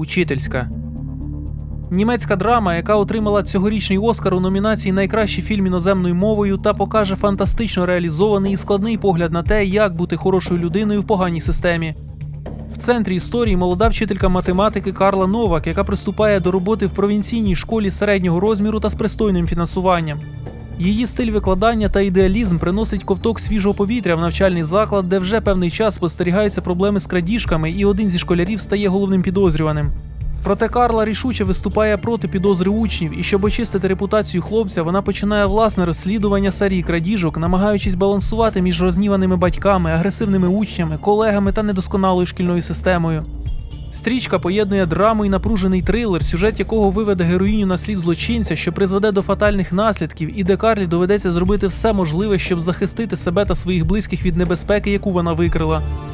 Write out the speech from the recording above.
Учительська. Німецька драма, яка отримала цьогорічний Оскар у номінації Найкращий фільм іноземною мовою та покаже фантастично реалізований і складний погляд на те, як бути хорошою людиною в поганій системі. В центрі історії молода вчителька математики Карла Новак, яка приступає до роботи в провінційній школі середнього розміру та з пристойним фінансуванням. Її стиль викладання та ідеалізм приносить ковток свіжого повітря в навчальний заклад, де вже певний час спостерігаються проблеми з крадіжками, і один зі школярів стає головним підозрюваним. Проте Карла рішуче виступає проти підозри учнів, і щоб очистити репутацію хлопця, вона починає власне розслідування серії крадіжок, намагаючись балансувати між розніваними батьками, агресивними учнями, колегами та недосконалою шкільною системою. Стрічка поєднує драму і напружений трилер, сюжет якого виведе героїню на слід злочинця, що призведе до фатальних наслідків, і де Карлі доведеться зробити все можливе, щоб захистити себе та своїх близьких від небезпеки, яку вона викрила.